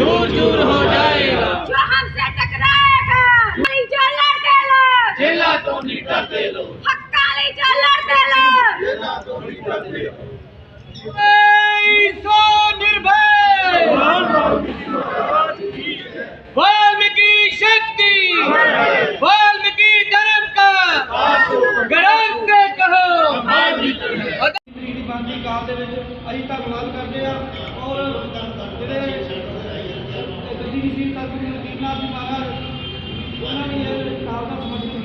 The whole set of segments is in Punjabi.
चूर चूर हो जाए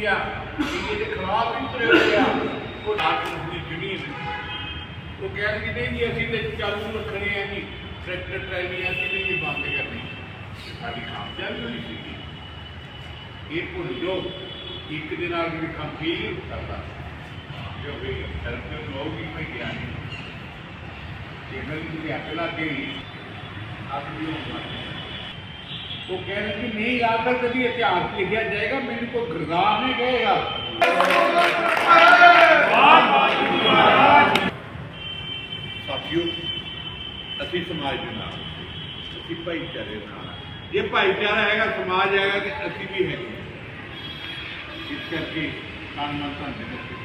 ਐਜੀਟੇਸ਼ਨ ਰੱਖੀ ਆ ਕਿ ਇਹਦੇ ਖਿਲਾਫ ਵੀ ਤੁਰੇ ਹੋਏ ਆ ਉਹ ਡਾਕਟਰ ਦੀ ਜ਼ਮੀਨ ਉਹ ਕਹਿੰਦੇ ਕਿ ਨਹੀਂ ਜੀ, ਅਸੀਂ ਤੇ ਚਾਲੂ ਰੱਖਣੇ ਆ ਜੀ। ਟਰੈਕਟਰ ਟਰੈਲੀਆਂ ਅਸੀਂ ਨਹੀਂ ਜੀ ਬੰਦ ਕਰਨੀ ਸਾਡੀ ਖਾਮਿਆ ਵੀ ਹੋਈ ਸੀ ਇਹ ਭੁੱਲ ਜਾਓ, ਇੱਕ ਦੇ ਨਾਲ ਵੀ ਕੰਮ ਫੇਲ ਨਹੀਂ ਕਰਦਾ ਜੋ ਵੀ ਸਰਕਾਰ ਨੂੰ ਹੋਊਗੀ ਕੋਈ ਗਿਆ ਨਹੀਂ। ਜੇ ਮੈਂ ਤੁਸੀਂ ਅਕਲਾ ਕੇ ਆਪ ਵੀ ਹੋਊਗਾ ਉਹ ਕਹਿੰਦੇ ਕਿ ਨਹੀਂ ਆਖਰ ਕਦੀ ਇਤਿਹਾਸ 'ਚ ਲਿਖਿਆ ਜਾਏਗਾ ਮੈਨੂੰ ਕੋਈ ਗਰਦਾਰ ਨਹੀਂ ਕਹੇਗਾ ਸਾਥੀਓ ਅਸੀਂ ਸਮਾਜ ਦੇ ਨਾਲ ਅਸੀਂ ਭਾਈਚਾਰੇ ਨਾਲ ਜੇ ਭਾਈਚਾਰਾ ਹੈਗਾ ਸਮਾਜ ਹੈਗਾ ਤੇ ਅਸੀਂ ਵੀ ਹੈਗੇ ਇਸ ਕਰਕੇ ਕਾਨੂੰਨ ਤਾਂ ਦੇ ਨੂੰ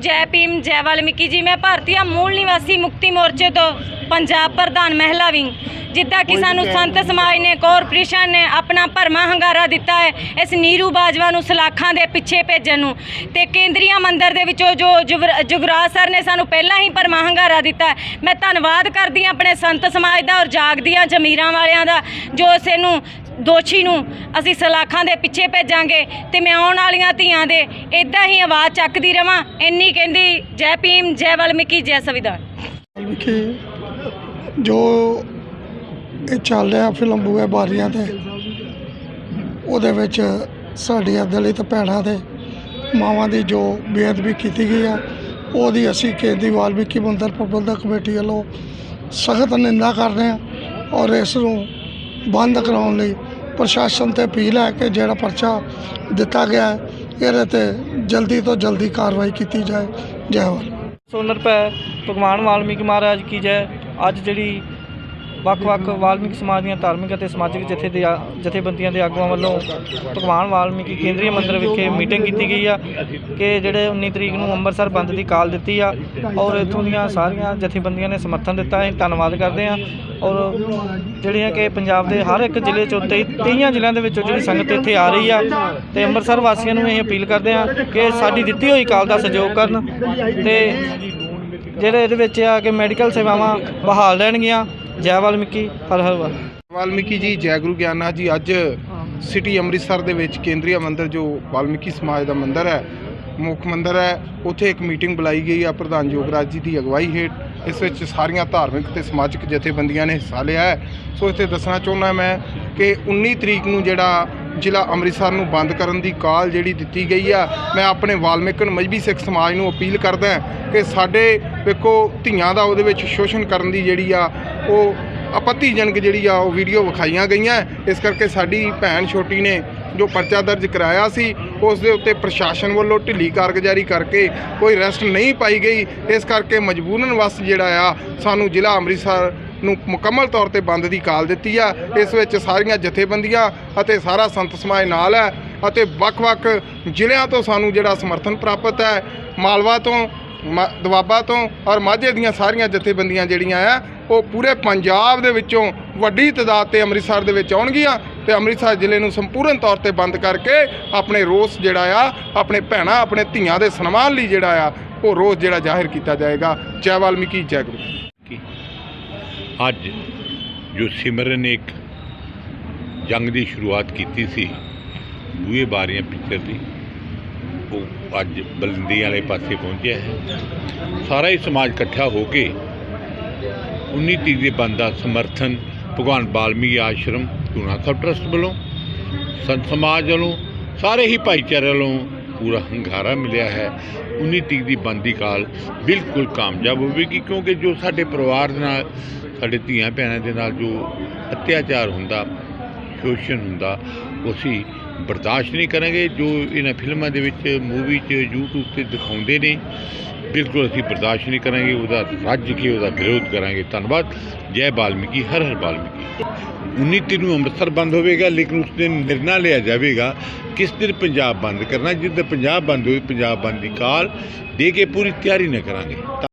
ਜੈ ਭੀਮ ਜੈ ਵਾਲਮੀਕੀ ਜੀ ਮੈਂ ਭਾਰਤੀਆ ਮੂਲ ਨਿਵਾਸੀ ਮੁਕਤੀ ਮੋਰਚੇ ਤੋਂ ਪੰਜਾਬ ਪ੍ਰਧਾਨ ਮਹਿਲਾ ਵਿੰਗ ਜਿੱਦਾਂ ਕਿ ਸਾਨੂੰ ਸੰਤ ਸਮਾਜ ਨੇ ਕਾਰਪੋਰੇਸ਼ਨ ਨੇ ਆਪਣਾ ਭਰਮਾ ਹੰਗਾਰਾ ਦਿੱਤਾ ਹੈ ਇਸ ਨੀਰੂ ਬਾਜਵਾ ਨੂੰ ਸਲਾਖਾਂ ਦੇ ਪਿੱਛੇ ਭੇਜਣ ਨੂੰ। ਤੇ ਕੇਂਦਰੀਆ ਮੰਦਿਰ ਦੇ ਵਿੱਚੋਂ ਜੋ ਜੁਗਰ- ਜੁਗਰਾਜ ਸਰ ਨੇ ਸਾਨੂੰ ਪਹਿਲਾਂ ਹੀ ਭਰਮਾ ਹੰਗਾਰਾ ਦਿੱਤਾ ਹੈ। ਮੈਂ ਧੰਨਵਾਦ ਕਰਦੀ ਹਾਂ ਆਪਣੇ ਸੰਤ ਸਮਾਜ ਦਾ ਔਰ ਜਾਗਦੀਆਂ ਜ਼ਮੀਰਾਂ ਵਾਲਿਆਂ ਦਾ ਜੋ ਇਸ ਨੂੰ ਦੋਸ਼ੀ ਨੂੰ ਅਸੀਂ ਸਲਾਖਾਂ ਦੇ ਪਿੱਛੇ ਭੇਜਾਂਗੇ ਤੇ ਮੈਂ ਆਉਣ ਵਾਲੀਆਂ ਧੀਆਂ ਦੇ ਇਦਾਂ ਹੀ ਆਵਾਜ਼ ਚੱਕਦੀ ਰਵਾਂ, ਇੰਨੀ ਕਹਿੰਦੀ, ਜੈ ਭੀਮ, ਜੈ ਵਾਲਮੀਕੀ, ਜੈ ਸੰਵਿਧਾਨ। ਵਿਖੇ ਜੋ ਇਹ ਚੱਲ ਰਿਹਾ ਫਿਲਮ ਬੂਏ ਬਾਰੀਆਂ ਤੇ, ਉਹਦੇ ਵਿੱਚ ਸਾਡੀਆਂ ਦਲਿਤ ਭੈਣਾਂ ਦੇ ਮਾਵਾਂ ਦੀ ਜੋ ਬੇਅਦਬੀ ਕੀਤੀ ਗਈ ਆ, ਉਹਦੀ ਅਸੀਂ ਕੇਂਦਰੀ ਵਾਲਮੀਕੀ ਮੰਦਰ ਪ੍ਰਬੰਧਕ ਕਮੇਟੀ ਵੱਲੋਂ ਸਖਤ ਨਿੰਦਾ ਕਰਦੇ ਹਾਂ ਔਰ ਇਸ ਨੂੰ ਬੰਦ ਕਰਾਉਣ ਲਈ ਪ੍ਰਸ਼ਾਸਨ ਤੇ ਅਪੀਲ ਹੈ ਕਿ ਜਿਹੜਾ ਪਰਚਾ ਦਿੱਤਾ ਗਿਆ ਹੈ, ਇਹਦੇ ਤੇ ਜਲਦੀ ਤੋਂ ਜਲਦੀ ਕਾਰਵਾਈ ਕੀਤੀ ਜਾਏ। ਜੈ ਵਾਲ ਸੋਨਰ ਪੈ ਭਗਵਾਨ ਵਾਲਮੀਕ ਮਹਾਰਾਜ ਕੀ ਜੈ। ਅੱਜ ਜਿਹੜੀ ਵੱਖ-ਵੱਖ ਵਾਲਮੀਕ ਸਮਾਜ ਦੀਆਂ ਧਾਰਮਿਕ ਅਤੇ ਸਮਾਜਿਕ ਜਥੇ ਦੇ ਜਥੇਬੰਦੀਆਂ ਦੇ ਆਗੂਆਂ ਵੱਲੋਂ ਭਗਵਾਨ ਵਾਲਮੀਕੀ ਕੇਂਦਰੀ ਮੰਦਿਰ ਵਿਖੇ ਮੀਟਿੰਗ ਕੀਤੀ ਗਈ ਆ ਕਿ ਜਿਹੜੇ 19 ਤਰੀਕ ਨੂੰ ਅੰਮ੍ਰਿਤਸਰ ਬੰਦ ਦੀ ਕਾਲ ਦਿੱਤੀ ਆ ਔਰ ਇਥੋਂ ਦੀਆਂ ਸਾਰੀਆਂ ਜਥੇਬੰਦੀਆਂ ਨੇ ਸਮਰਥਨ ਦਿੱਤਾ। ਹੈ ਧੰਨਵਾਦ ਕਰਦੇ ਆ ਔਰ ਜਿਹੜੀਆਂ ਕਿ ਪੰਜਾਬ ਦੇ ਹਰ ਇੱਕ ਜ਼ਿਲ੍ਹੇ ਚੋਂ ਤੇਈ ਤੇਈਆਂ ਜ਼ਿਲ੍ਹਿਆਂ ਦੇ ਵਿੱਚੋਂ ਜਿਹੜੀ ਸੰਗਤ ਇੱਥੇ ਆ ਰਹੀ ਆ ਤੇ ਅੰਮ੍ਰਿਤਸਰ ਵਾਸੀਆਂ ਨੂੰ ਇਹ ਅਪੀਲ ਕਰਦੇ ਆ ਕਿ ਸਾਡੀ ਦਿੱਤੀ ਹੋਈ ਕਾਲ ਦਾ ਸਹਿਯੋਗ ਕਰਨ ਤੇ ਜਿਹੜੇ ਇਹਦੇ ਵਿੱਚ ਆ ਕਿ ਮੈਡੀਕਲ ਸੇਵਾਵਾਂ ਬਹਾਲ ਰਹਿਣਗੀਆਂ। ਜੈ ਵਾਲਮੀਕੀ, ਹਰ ਹਰ ਵਾਲ। ਵਾਲਮੀਕੀ ਜੀ, ਜੈ ਗੁਰੂ ਗਿਆਨਨਾਥ ਜੀ, ਅੱਜ ਸਿਟੀ ਅੰਮ੍ਰਿਤਸਰ ਦੇ ਵਿੱਚ ਕੇਂਦਰੀ ਮੰਦਿਰ, ਜੋ ਵਾਲਮੀਕੀ ਸਮਾਜ ਦਾ ਮੰਦਿਰ ਹੈ, ਮੁੱਖ ਮੰਦਿਰ ਹੈ, ਉੱਥੇ ਇੱਕ ਮੀਟਿੰਗ ਬੁਲਾਈ ਗਈ ਆ ਪ੍ਰਧਾਨ ਯੋਗਰਾਜ ਜੀ ਦੀ ਅਗਵਾਈ ਹੇਠ। ਇਸ ਵਿੱਚ ਸਾਰੀਆਂ ਧਾਰਮਿਕ ਤੇ ਸਮਾਜਿਕ ਜਥੇਬੰਦੀਆਂ ਨੇ ਹਿੱਸਾ ਲਿਆ ਹੈ। ਸੋ ਇੱਥੇ ਦੱਸਣਾ ਚਾਹੁੰਦਾ ਮੈਂ ਕਿ 19 ਤਰੀਕ ਨੂੰ ਜਿਹੜਾ ਜ਼ਿਲ੍ਹਾ ਅੰਮ੍ਰਿਤਸਰ ਨੂੰ ਬੰਦ ਕਰਨ ਦੀ ਕਾਲ ਜਿਹੜੀ ਦਿੱਤੀ ਗਈ ਆ, ਮੈਂ ਆਪਣੇ ਵਾਲਮੀਕਨ ਮਜਬੀ ਸਿੱਖ ਸਮਾਜ ਨੂੰ ਅਪੀਲ ਕਰਦਾ ਕਿ ਸਾਡੇ ਵੇਖੋ ਧੀਆਂ ਦਾ ਉਹਦੇ ਵਿੱਚ ਸ਼ੋਸ਼ਣ ਕਰਨ ਦੀ ਜਿਹੜੀ ਆ, ਉਹ ਆਪੱਤੀਜਨਕ ਜਿਹੜੀ ਆ, ਉਹ ਵੀਡੀਓ ਵਿਖਾਈਆਂ ਗਈਆਂ। ਇਸ ਕਰਕੇ ਸਾਡੀ ਭੈਣ ਛੋਟੀ ਨੇ ਜੋ ਪਰਚਾ ਦਰਜ ਕਰਾਇਆ ਸੀ, ਉਸ ਦੇ ਉੱਤੇ ਪ੍ਰਸ਼ਾਸਨ ਵੱਲੋਂ ਢਿੱਲੀ ਕਾਰਗੁਜ਼ਾਰੀ ਕਰਕੇ ਕੋਈ ਰੈਸਟ ਨਹੀਂ ਪਾਈ ਗਈ। ਇਸ ਕਰਕੇ ਮਜਬੂਰਨ ਵਸ ਜਿਹੜਾ ਆ, ਸਾਨੂੰ ਜ਼ਿਲ੍ਹਾ ਅੰਮ੍ਰਿਤਸਰ ਨੂੰ ਮੁਕੰਮਲ ਤੌਰ ਤੇ ਬੰਦ ਦੀ ਕਾਲ ਦਿੱਤੀ ਆ। ਇਸ ਵਿੱਚ ਸਾਰੀਆਂ ਜਥੇਬੰਦੀਆਂ ਅਤੇ ਸਾਰਾ ਸੰਤ ਸਮਾਜ ਨਾਲ ਹੈ ਅਤੇ ਵੱਖ-ਵੱਖ ਜ਼ਿਲ੍ਹਿਆਂ ਤੋਂ ਸਾਨੂੰ ਜਿਹੜਾ ਸਮਰਥਨ ਪ੍ਰਾਪਤ ਹੈ, ਮਾਲਵਾ ਤੋਂ, ਮ- ਦੁਆਬਾ ਤੋਂ ਔਰ ਮਾਝੇ ਦੀਆਂ ਸਾਰੀਆਂ ਜਥੇਬੰਦੀਆਂ ਜਿਹੜੀਆਂ ਆ, ਉਹ ਪੂਰੇ ਪੰਜਾਬ ਦੇ ਵਿੱਚੋਂ ਵੱਡੀ ਤਾਦਾਦ ਤੇ ਅੰਮ੍ਰਿਤਸਰ ਦੇ ਵਿੱਚ ਆਉਣਗੀਆਂ ਤੇ ਅੰਮ੍ਰਿਤਸਰ ਜ਼ਿਲ੍ਹੇ ਨੂੰ ਸੰਪੂਰਨ ਤੌਰ ਤੇ ਬੰਦ ਕਰਕੇ ਆਪਣੇ ਰੋਸ ਜਿਹੜਾ ਆ, ਆਪਣੇ ਭੈਣਾਂ, ਆਪਣੇ ਧੀਆਂ ਦੇ ਸਨਮਾਨ ਲਈ ਜਿਹੜਾ ਆ, ਉਹ ਰੋਸ ਜਿਹੜਾ ਜ਼ਾਹਿਰ ਕੀਤਾ ਜਾਏਗਾ। ਜੈ ਵਾਲਮੀਕੀ, ਜੈ ਗੁਰੂ। ਅੱਜ ਜੋ ਸਿਮਰਨ ਨੇ ਇੱਕ ਜੰਗ ਦੀ ਸ਼ੁਰੂਆਤ ਕੀਤੀ ਸੀ ਦੂਏ ਬਾਰੀਆਂ ਪਿਕਚਰ ਦੀ, ਉਹ ਅੱਜ ਬਲੰਦੀ ਵਾਲੇ ਪਾਸੇ ਪਹੁੰਚਿਆ ਹੈ। ਸਾਰਾ ਹੀ ਸਮਾਜ ਇਕੱਠਾ ਹੋ ਕੇ 19 ਤਰੀਕ ਦੇ ਬੰਦ ਦਾ ਸਮਰਥਨ ਭਗਵਾਨ ਬਾਲਮੀਕੀ ਆਸ਼ਰਮ ਗੁਰੂਨਾਥ ਸਾਹਿਬ ਟਰਸਟ ਵੱਲੋਂ, ਸੰਤ ਸਮਾਜ ਵੱਲੋਂ, ਸਾਰੇ ਹੀ ਭਾਈਚਾਰੇ ਵੱਲੋਂ ਪੂਰਾ ਹੰਗਾਰਾ ਮਿਲਿਆ ਹੈ। 19 ਤਰੀਕ ਦੀ ਬੰਦੀ ਕਾਲ ਬਿਲਕੁਲ ਕਾਮਯਾਬ ਹੋਵੇਗੀ, ਕਿਉਂਕਿ ਜੋ ਸਾਡੇ ਪਰਿਵਾਰ ਨਾਲ ਸਾਡੇ ਧੀਆਂ ਭੈਣਾਂ ਦੇ ਨਾਲ ਜੋ ਅਤਿਆਚਾਰ ਹੁੰਦਾ, ਸ਼ੋਸ਼ਣ ਹੁੰਦਾ ਉਹ ਅਸੀਂ ਬਰਦਾਸ਼ਤ ਨਹੀਂ ਕਰਾਂਗੇ, ਜੋ ਇਹਨਾਂ ਫਿਲਮਾਂ ਦੇ ਵਿੱਚ, ਮੂਵੀ 'ਚ, YouTube ਤੇ ਦਿਖਾਉਂਦੇ ਨੇ, ਬਿਲਕੁਲ ਅਸੀਂ ਬਰਦਾਸ਼ਤ ਨਹੀਂ ਕਰਾਂਗੇ, ਉਹਦਾ ਰੱਜ ਕੇ ਉਹਦਾ ਵਿਰੋਧ ਕਰਾਂਗੇ। ਧੰਨਵਾਦ। ਜੈ ਬਾਲਮੀਕੀ, ਹਰ ਹਰ ਬਾਲਮੀਕੀ। 19 ਤਰੀਕ ਨੂੰ ਅੰਮ੍ਰਿਤਸਰ ਬੰਦ ਹੋਵੇਗਾ, ਲੇਕਿਨ ਉਸ ਦਿਨ ਨਿਰਣਾ ਲਿਆ ਜਾਵੇਗਾ। ਕਿਸ ਦਿਨ ਪੰਜਾਬ ਬੰਦ ਕਰਨਾ? ਜਿੱਦ ਪੰਜਾਬ ਬੰਦ ਹੋਵੇ, ਪੰਜਾਬ ਬੰਦ ਦੀ ਕਾਲ ਦੇ ਕੇ ਪੂਰੀ ਤਿਆਰੀ ਨਾ ਕਰਾਂਗੇ।